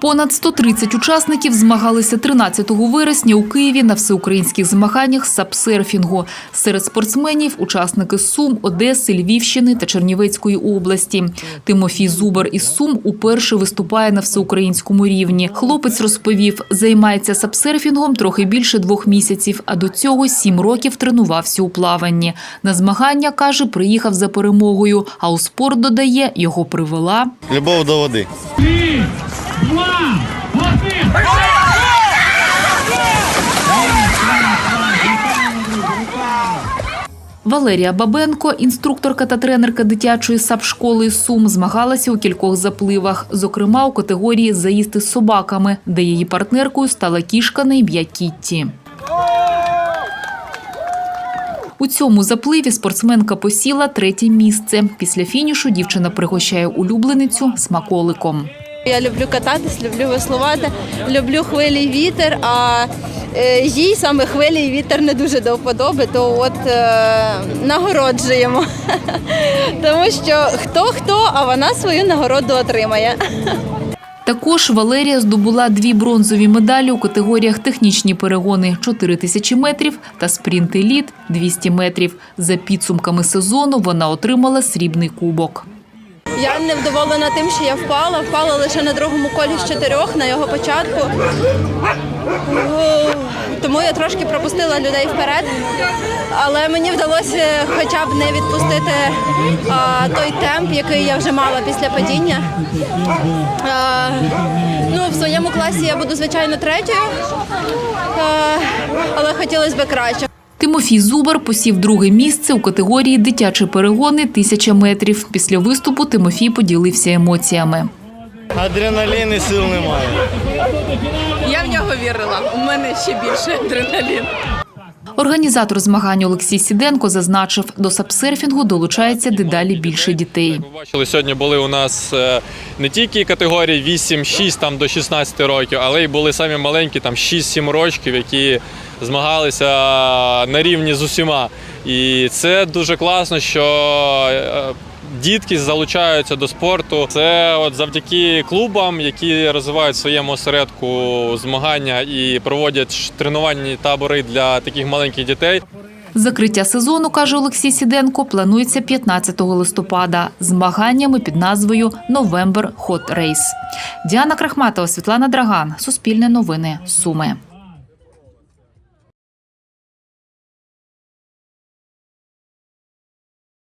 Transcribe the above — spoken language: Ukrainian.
Понад 130 учасників змагалися 13 вересня у Києві на всеукраїнських змаганнях з сапсерфінгу. Серед спортсменів – учасники Сум, Одеси, Львівщини та Чернівецької області. Тимофій Зубар із Сум уперше виступає на всеукраїнському рівні. Хлопець розповів, займається сапсерфінгом трохи більше двох місяців, а до цього сім років тренувався у плаванні. На змагання, каже, приїхав за перемогою, а у спорт, додає, його привела Любов до води. Два, один. Валерія Бабенко, інструкторка та тренерка дитячої сапшколи Сум, змагалася у кількох запливах, зокрема у категорії заїзди з собаками, де її партнеркою стала кішка на ім'я Кітті. У цьому запливі спортсменка посіла третє місце. Після фінішу дівчина пригощає улюбленицю смаколиком. Я люблю кататись, люблю веслувати, люблю хвилі і вітер, а е, їй саме хвилі і вітер не дуже до вподоби, то от е, нагороджуємо. Тому що хто хто, а вона свою нагороду отримає. Також Валерія здобула дві бронзові медалі у категоріях технічні перегони 4 тисячі метрів та спринт еліт 200 метрів. За підсумками сезону вона отримала срібний кубок. Я не вдоволена тим, що я впала. Впала лише на другому колі з чотирьох на його початку. Тому я трошки пропустила людей вперед. Але мені вдалося хоча б не відпустити а, той темп, який я вже мала після падіння. А, ну, в своєму класі я буду, звичайно, третьою, а, але хотілося б краще. Тимофій Зубар посів друге місце у категорії дитячі перегони тисяча метрів. Після виступу Тимофій поділився емоціями. Адреналін і сил немає. Я в нього вірила. У мене ще більше адреналін. Організатор змагань Олексій Сіденко зазначив, до сапсерфінгу долучається дедалі більше дітей. Бачили, сьогодні були у нас е, не тільки категорії 8-6 там до 16 років, але й були самі маленькі, там 6-7 років, які змагалися на рівні з усіма. І це дуже класно, що е, дітки залучаються до спорту. Це от завдяки клубам, які розвивають в своєму осередку змагання і проводять тренувальні табори для таких маленьких дітей. Закриття сезону, каже Олексій Сіденко, планується 15 листопада змаганнями під назвою Новембер Хот Рейс. Діана Крахматова, Світлана Драган, Суспільне новини, Суми.